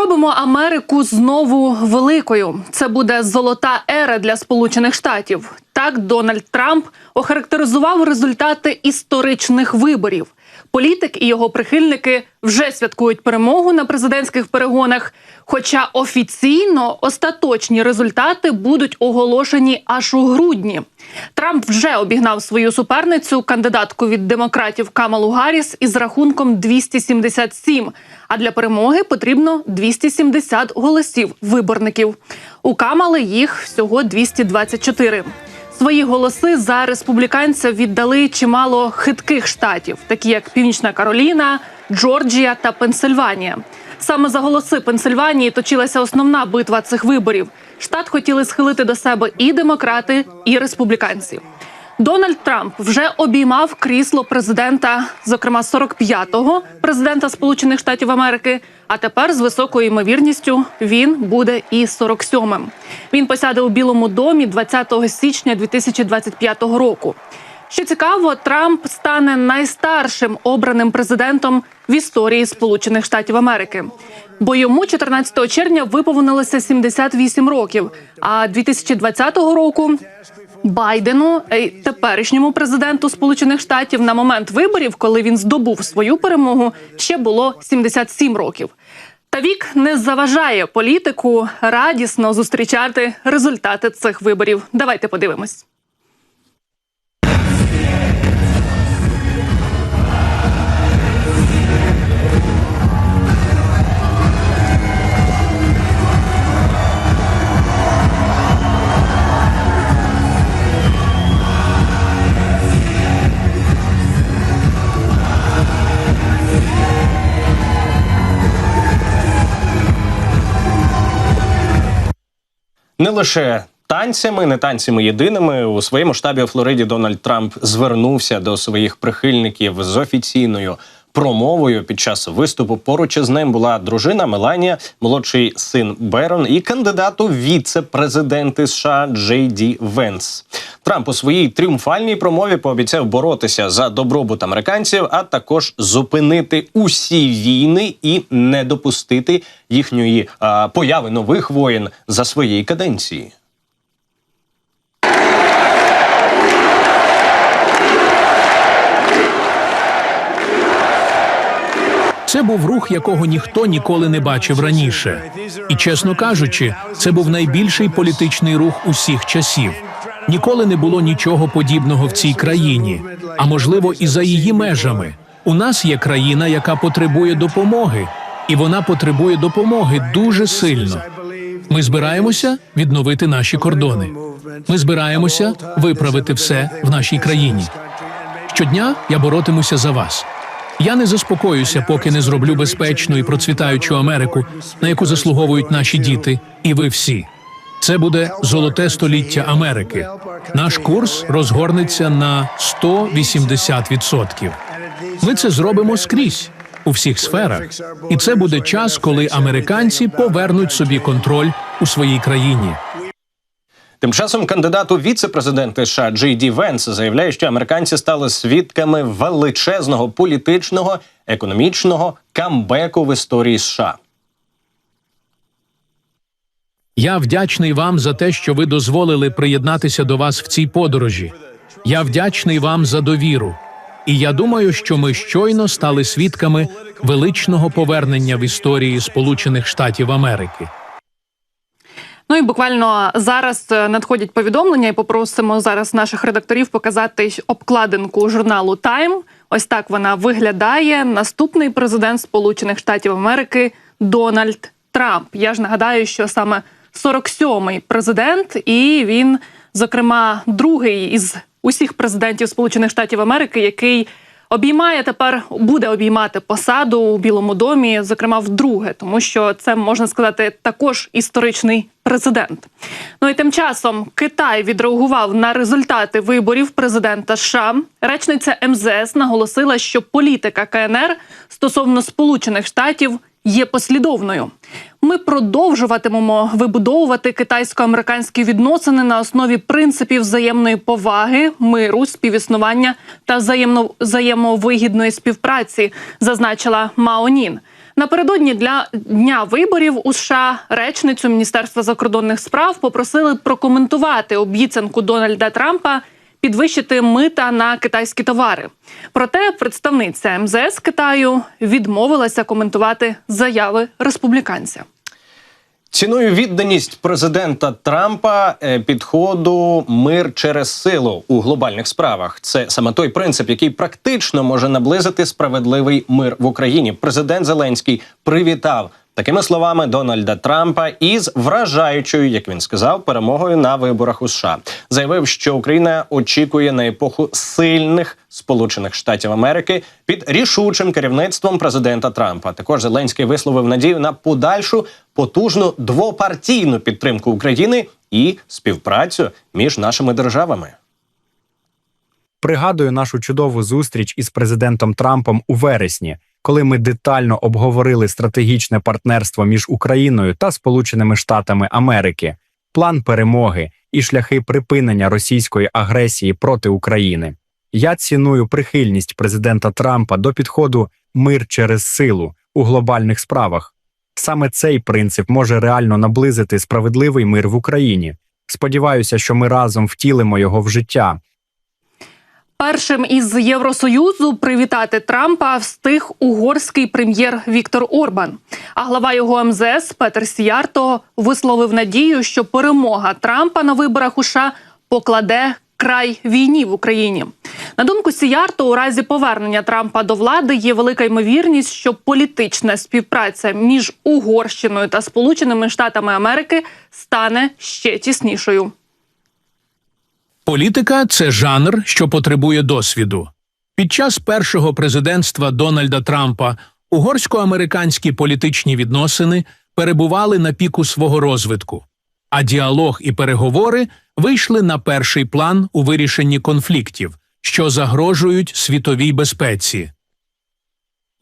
Зробимо Америку знову великою. Це буде золота ера для Сполучених Штатів. Так Дональд Трамп охарактеризував результати історичних виборів. Політик і його прихильники вже святкують перемогу на президентських перегонах. Хоча офіційно остаточні результати будуть оголошені аж у грудні. Трамп вже обігнав свою суперницю, кандидатку від демократів Камалу Гарріс, із рахунком 277. А для перемоги потрібно 270 голосів виборників. У Камали їх всього 224. Свої голоси за республіканця віддали чимало хитких штатів, такі як Північна Кароліна, Джорджія та Пенсильванія. Саме за голоси Пенсильванії точилася основна битва цих виборів. Штат хотіли схилити до себе і демократи, і республіканці. Дональд Трамп вже обіймав крісло президента, зокрема 45-го президента Сполучених Штатів Америки. А тепер з високою ймовірністю він буде і 47-м. Він посяде у Білому домі 20 січня 2025 року. Що цікаво, Трамп стане найстаршим обраним президентом в історії Сполучених Штатів Америки. Бо йому 14 червня виповнилося 78 років. А 2020 року Байдену, е, теперішньому президенту Сполучених Штатів, на момент виборів, коли він здобув свою перемогу, ще було 77 років. Та вік не заважає політику радісно зустрічати результати цих виборів. Давайте подивимось. Не лише танцями, не танцями єдиними. У своєму штабі у Флориді Дональд Трамп звернувся до своїх прихильників з офіційною промовою. Під час виступу поруч із ним була дружина Меланія, молодший син Берон і кандидат у віце-президенти США Джей Ді Венс. Трамп у своїй тріумфальній промові пообіцяв боротися за добробут американців, а також зупинити усі війни і не допустити їхньої а, появи нових воєн за своєї каденції. Це був рух, якого ніхто ніколи не бачив раніше. І чесно кажучи, це був найбільший політичний рух усіх часів. Ніколи не було нічого подібного в цій країні, а можливо, і за її межами. У нас є країна, яка потребує допомоги, і вона потребує допомоги дуже сильно. Ми збираємося відновити наші кордони. Ми збираємося виправити все в нашій країні. Щодня я боротимуся за вас. Я не заспокоюся, поки не зроблю безпечну і процвітаючу Америку, на яку заслуговують наші діти, і ви всі. Це буде золоте століття Америки. Наш курс розгорнеться на 180%. Ми це зробимо скрізь у всіх сферах, і це буде час, коли американці повернуть собі контроль у своїй країні. Тим часом кандидат у віце-президенти США Джей Ді Венс заявляє, що американці стали свідками величезного політичного, економічного камбеку в історії США. Я вдячний вам за те, що ви дозволили приєднатися до вас в цій подорожі. Я вдячний вам за довіру. І я думаю, що ми щойно стали свідками величного повернення в історії Сполучених Штатів Америки. Ну і буквально зараз е, надходять повідомлення, і попросимо зараз наших редакторів показати обкладинку журналу Тайм. Ось так вона виглядає. Наступний президент Сполучених Штатів Америки Дональд Трамп. Я ж нагадаю, що саме 47-й президент, і він, зокрема, другий із усіх президентів Сполучених Штатів Америки, який обіймає тепер, буде обіймати посаду у Білому домі, зокрема вдруге, тому що це можна сказати також історичний президент. Ну і тим часом Китай відреагував на результати виборів президента США. Речниця МЗС наголосила, що політика КНР стосовно Сполучених Штатів є послідовною. Ми продовжуватимемо вибудовувати китайсько-американські відносини на основі принципів взаємної поваги, миру, співіснування та взаємно взаємовигідної співпраці, зазначила Маонін. Напередодні для дня виборів у США речницю Міністерства закордонних справ попросили прокоментувати обіцянку Дональда Трампа підвищити мита на китайські товари. Проте представниця МЗС Китаю відмовилася коментувати заяви республіканця. Ціную відданість президента Трампа е, підходу мир через силу у глобальних справах. Це саме той принцип, який практично може наблизити справедливий мир в Україні. Президент Зеленський привітав такими словами Дональда Трампа із вражаючою, як він сказав, перемогою на виборах у США. Заявив, що Україна очікує на епоху сильних Сполучених Штатів Америки під рішучим керівництвом президента Трампа. Також Зеленський висловив надію на подальшу потужну двопартійну підтримку України і співпрацю між нашими державами. Пригадую нашу чудову зустріч із президентом Трампом у вересні, коли ми детально обговорили стратегічне партнерство між Україною та Сполученими Штатами Америки, план перемоги і шляхи припинення російської агресії проти України. Я ціную прихильність президента Трампа до підходу мир через силу у глобальних справах. Саме цей принцип може реально наблизити справедливий мир в Україні. Сподіваюся, що ми разом втілимо його в життя. Першим із Євросоюзу привітати Трампа встиг угорський прем'єр Віктор Орбан. А глава його МЗС Петер Сіярто висловив надію, що перемога Трампа на виборах у США покладе край війні в Україні. На думку Сіярто, у разі повернення Трампа до влади є велика ймовірність, що політична співпраця між Угорщиною та Сполученими Штатами Америки стане ще тіснішою. Політика це жанр, що потребує досвіду. Під час першого президентства Дональда Трампа угорсько-американські політичні відносини перебували на піку свого розвитку, а діалог і переговори вийшли на перший план у вирішенні конфліктів, що загрожують світовій безпеці.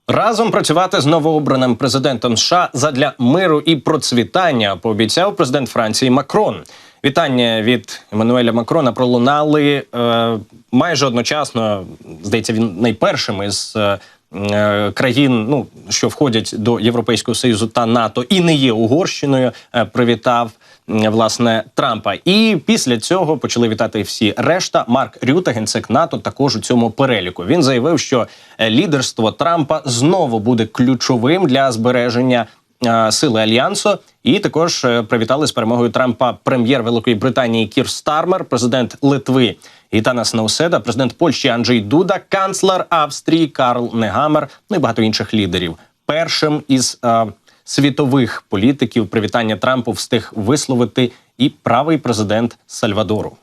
Разом працювати з новообраним президентом США задля миру і процвітання пообіцяв президент Франції Макрон. Вітання від Еммануеля Макрона пролунали е, майже одночасно. Здається, він найпершим із е, е, країн, ну що входять до Європейського союзу та НАТО, і не є Угорщиною. Е, привітав м, власне Трампа. І після цього почали вітати всі решта. Марк Рюта, генсек НАТО, також у цьому переліку. Він заявив, що е, лідерство Трампа знову буде ключовим для збереження е, сили альянсу. І також е, привітали з перемогою Трампа прем'єр Великої Британії Кір Стармер, президент Литви Гітанас Науседа, президент Польщі Анджей Дуда, канцлер Австрії Карл Негамер, ну і багато інших лідерів. Першим із е, світових політиків привітання Трампу встиг висловити і правий президент Сальвадору.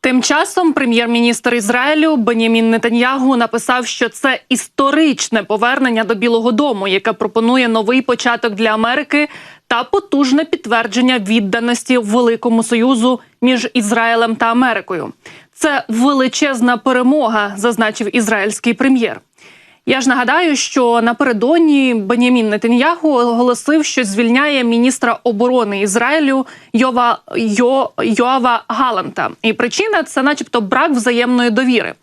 Тим часом прем'єр-міністр Ізраїлю Бенямін Нетаньягу написав, що це історичне повернення до Білого Дому, яке пропонує новий початок для Америки та потужне підтвердження відданості Великому Союзу між Ізраїлем та Америкою. Це величезна перемога, зазначив ізраїльський прем'єр. Я ж нагадаю, що напередодні Бенямін Нетаньяху оголосив, що звільняє міністра оборони Ізраїлю Йова Йо, Йоава Галанта. І причина це, начебто, брак взаємної довіри.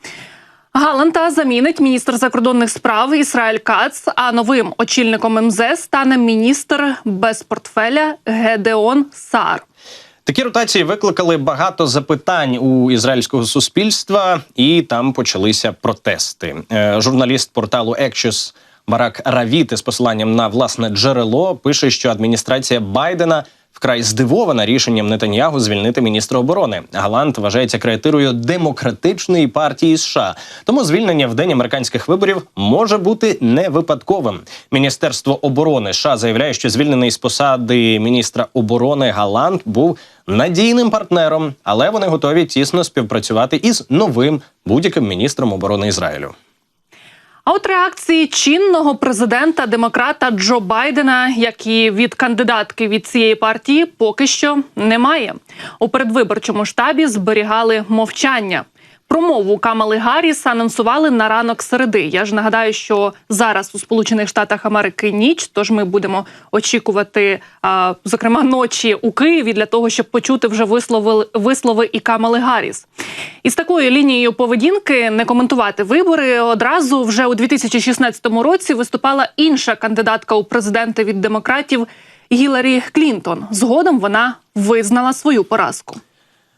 Галанта замінить міністр закордонних справ Ісраїль Кац. А новим очільником МЗС стане міністр без портфеля Гедеон Саар. Такі ротації викликали багато запитань у ізраїльського суспільства, і там почалися протести. Е, журналіст порталу Екшіс Барак Равіти з посиланням на власне джерело пише, що адміністрація Байдена вкрай здивована рішенням Нетаньягу звільнити міністра оборони. Галант вважається креатирою демократичної партії США. Тому звільнення в день американських виборів може бути не випадковим. Міністерство оборони США заявляє, що звільнений з посади міністра оборони Галант був надійним партнером, але вони готові тісно співпрацювати із новим будь-яким міністром оборони Ізраїлю. А от реакції чинного президента демократа Джо Байдена, як і від кандидатки від цієї партії, поки що немає. У передвиборчому штабі зберігали мовчання. Промову Камали Гарріс анонсували на ранок середи. Я ж нагадаю, що зараз у Сполучених Штатах Америки ніч, тож ми будемо очікувати, а, зокрема, ночі у Києві для того, щоб почути вже вислови, вислови і Камали Гарріс. Із такою лінією поведінки не коментувати вибори одразу вже у 2016 році виступала інша кандидатка у президенти від демократів Гіларі Клінтон. Згодом вона визнала свою поразку.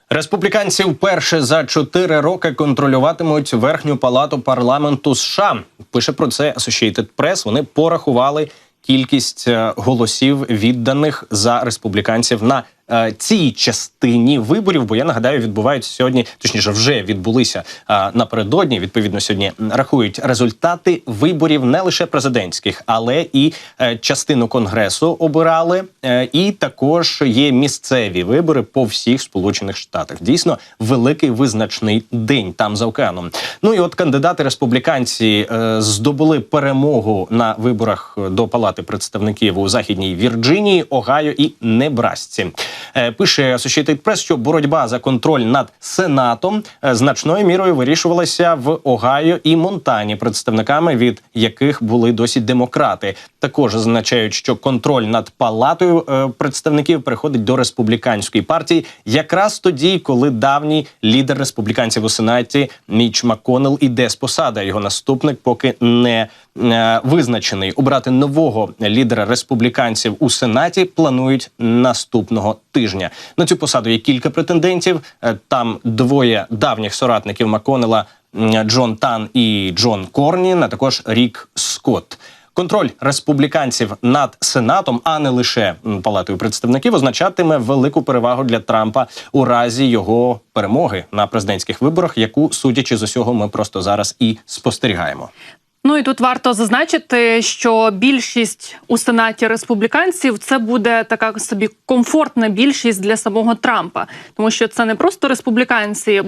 Республіканці вперше за чотири роки контролюватимуть верхню палату парламенту США. Пише про це Associated Press. Вони порахували кількість е, голосів відданих за республіканців на цій частині виборів. Бо я нагадаю, відбуваються сьогодні, точніше, вже відбулися е, напередодні. Відповідно, сьогодні рахують результати виборів не лише президентських, але і е, частину конгресу обирали. Е, і також є місцеві вибори по всіх сполучених штатах. Дійсно, великий визначний день там за океаном. Ну і от кандидати республіканці е, здобули перемогу на виборах до палати представників у західній Вірджинії, Огайо і Небрасці. Е, Пише Associated Press, що боротьба за контроль над сенатом е, значною мірою вирішувалася в Огайо і Монтані, представниками від яких були досі демократи. Також зазначають, що контроль над палатою е, представників переходить до республіканської партії, якраз тоді, коли давній лідер республіканців у сенаті Міч Макконел іде з посади. Його наступник поки не визначений. Обрати нового лідера республіканців у сенаті планують наступного тижня. На цю посаду є кілька претендентів. Е, Там двоє давніх соратників Макконела м, Джон Тан і Джон Корнін, а також Рік Скотт. Контроль республіканців над сенатом, а не лише палатою представників, означатиме велику перевагу для Трампа у разі його перемоги на президентських виборах, яку судячи з усього, ми просто зараз і спостерігаємо. Ну і тут варто зазначити, що більшість у сенаті республіканців це буде така собі комфортна більшість для самого Трампа, тому що це не просто республіканці,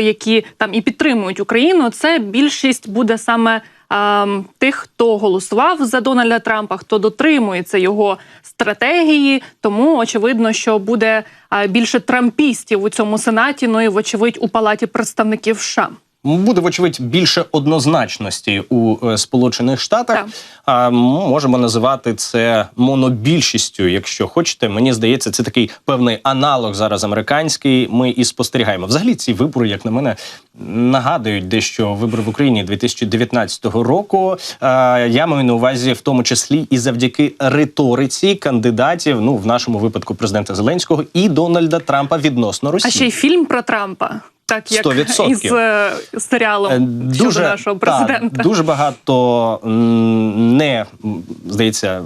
які там і підтримують Україну. Це більшість буде саме. ем, Тих, хто голосував за Дональда Трампа, хто дотримується його стратегії, тому очевидно, що буде е, більше трампістів у цьому сенаті. Ну і вочевидь у палаті представників США. Буде вочевидь більше однозначності у е, Сполучених Штатах. А можемо називати це монобільшістю, якщо хочете. Мені здається, це такий певний аналог зараз американський. Ми і спостерігаємо. Взагалі, ці вибори, як на мене, нагадують дещо вибори в Україні 2019 року. Я маю на увазі, в тому числі і завдяки риториці кандидатів, ну в нашому випадку президента Зеленського і Дональда Трампа відносно Росії. А ще й фільм про Трампа, так як 100%. із е, серіалом Е, щодо нашого президента. Так, дуже багато не здається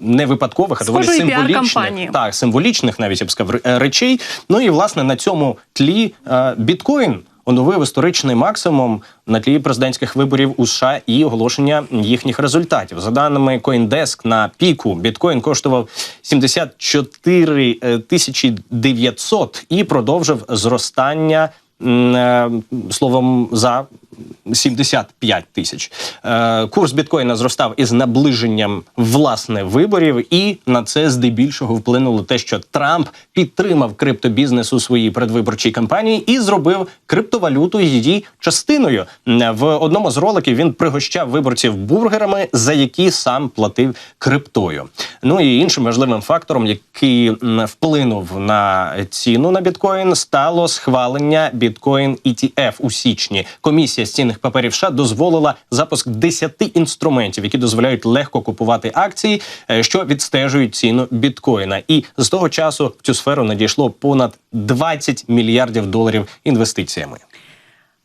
не випадкових, а доволі символічних, так, символічних, навіть я б сказав, речей. Ну і власне на цьому тлі е, біткоін. Оновив історичний максимум на тлі президентських виборів у США і оголошення їхніх результатів. За даними CoinDesk, на піку біткоін коштував 74 е, тисячі 900 і продовжив зростання е, словом за 75 тисяч. Е, Курс біткоїна зростав із наближенням власне виборів, і на це здебільшого вплинуло те, що Трамп підтримав криптобізнес у своїй предвиборчій кампанії і зробив криптовалюту її частиною. В одному з роликів він пригощав виборців бургерами, за які сам платив криптою. Ну і іншим важливим фактором, який вплинув на ціну на біткоін, стало схвалення біткоін ETF у січні. Комісія з цінних паперів США дозволила запуск 10 інструментів, які дозволяють легко купувати акції, е, що відстежують ціну біткоїна. І з того часу в цю сферу надійшло понад 20 мільярдів доларів інвестиціями.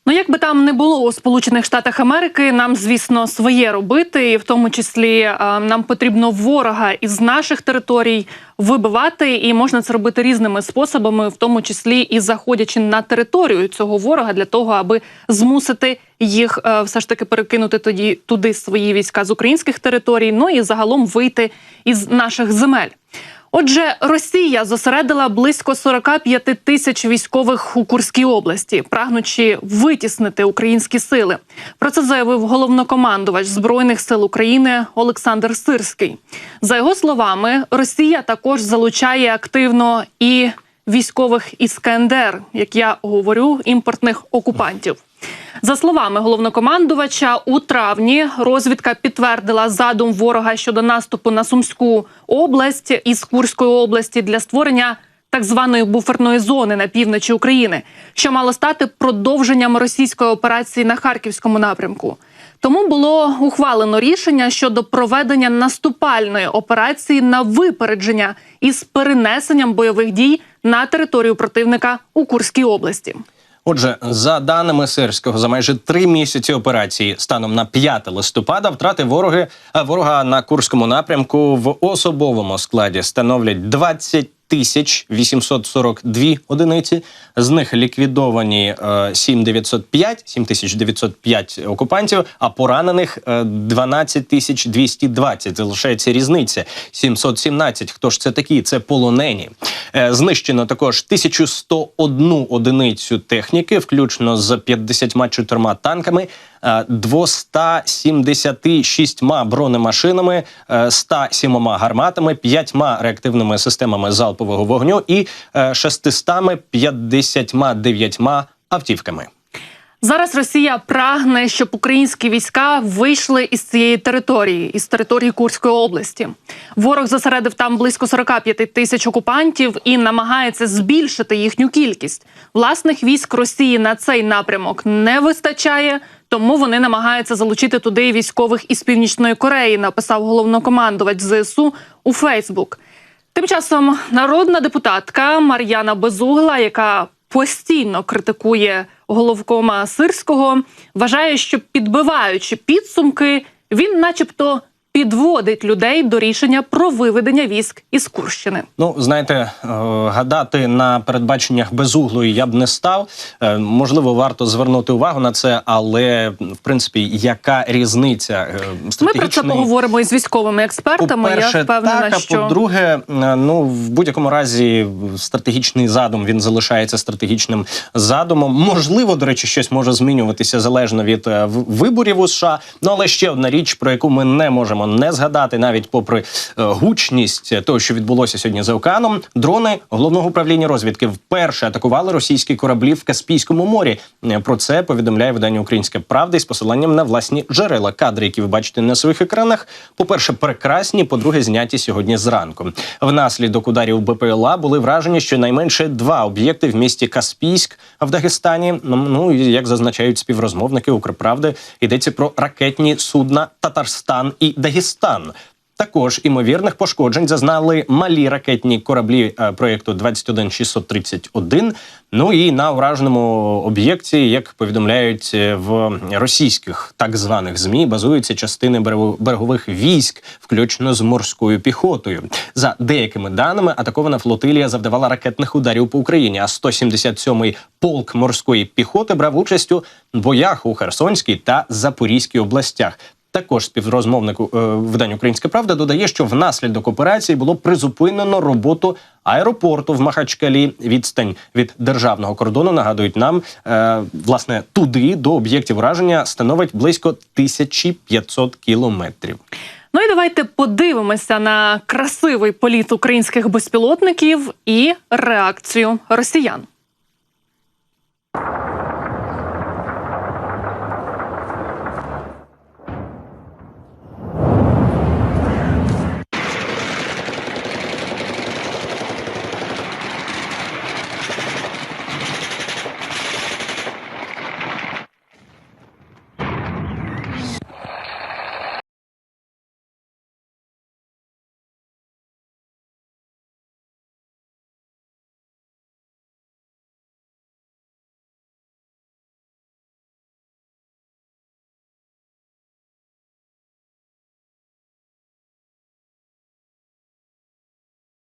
Ну, як би там не було у Сполучених Штатах Америки, нам, звісно, своє робити, і в тому числі е, нам потрібно ворога із наших територій вибивати, і можна це робити різними способами, в тому числі і заходячи на територію цього ворога для того, аби змусити їх е, все ж таки перекинути тоді туди свої війська з українських територій, ну і загалом вийти із наших земель. Отже, Росія зосередила близько 45 тисяч військових у Курській області, прагнучи витіснити українські сили. Про це заявив головнокомандувач збройних сил України Олександр Сирський. За його словами, Росія також залучає активно і військових іскандер, як я говорю, імпортних окупантів. За словами головнокомандувача, у травні розвідка підтвердила задум ворога щодо наступу на Сумську область із Курської області для створення так званої буферної зони на півночі України, що мало стати продовженням російської операції на харківському напрямку. Тому було ухвалено рішення щодо проведення наступальної операції на випередження із перенесенням бойових дій на територію противника у Курській області. Отже, за даними Сирського, за майже три місяці операції станом на 5 листопада втрати вороги ворога на Курському напрямку в особовому складі становлять 20 тисяч 842 одиниці. З них ліквідовані е, 7905, 7905 окупантів, а поранених е, 12 тисяч 220. Залишається різниця 717. Хто ж це такі? Це полонені. Е, Знищено також 1101 одиницю техніки, включно з 54 танками, е, 276 бронемашинами, е, 107 гарматами, 5 реактивними системами залпового вогню і е, 659 автівками. Зараз Росія прагне, щоб українські війська вийшли із цієї території, із території Курської області. Ворог зосередив там близько 45 тисяч окупантів і намагається збільшити їхню кількість. Власних військ Росії на цей напрямок не вистачає, тому вони намагаються залучити туди військових із північної Кореї. Написав головнокомандувач ЗСУ у Фейсбук. Тим часом народна депутатка Мар'яна Безугла, яка постійно критикує головкома Сирського, вважає, що підбиваючи підсумки, він, начебто, підводить людей до рішення про виведення військ із Курщини. Ну, знаєте, е, гадати на передбаченнях безуглої я б не став. Е, Можливо, варто звернути увагу на це, але в принципі, яка різниця е, Ми про це поговоримо із військовими експертами. по-перше, Я впевнена, так, а що по-друге, е, ну в будь-якому разі стратегічний задум він залишається стратегічним задумом. Можливо, до речі, щось може змінюватися залежно від виборів у США. Ну але ще одна річ, про яку ми не можемо не згадати, навіть попри е, гучність того, що відбулося сьогодні за океаном, дрони головного управління розвідки вперше атакували російські кораблі в Каспійському морі. Е, Про це повідомляє видання Українська Правда із посиланням на власні джерела. Кадри, які ви бачите на своїх екранах, по-перше, прекрасні, по-друге, зняті сьогодні зранку. Внаслідок ударів БПЛА були вражені щонайменше два об'єкти в місті Каспійськ в Дагестані. Ну, як зазначають співрозмовники Укрправди, йдеться про ракетні судна Татарстан і Дагестан. Також імовірних пошкоджень зазнали малі ракетні кораблі е, проєкту 21631. Ну і на ураженому об'єкті, як повідомляють е, в російських так званих змі, базуються частини берегових військ, включно з морською піхотою. За деякими даними, атакована флотилія завдавала ракетних ударів по Україні. А 177-й полк морської піхоти брав участь у боях у Херсонській та Запорізькій областях. Також співрозмовник е, видання Українська Правда додає, що внаслідок операції було призупинено роботу аеропорту в Махачкалі. Відстань від державного кордону нагадують нам е, власне туди до об'єктів враження становить близько 1500 кілометрів. ну і давайте подивимося на красивий політ українських безпілотників і реакцію росіян.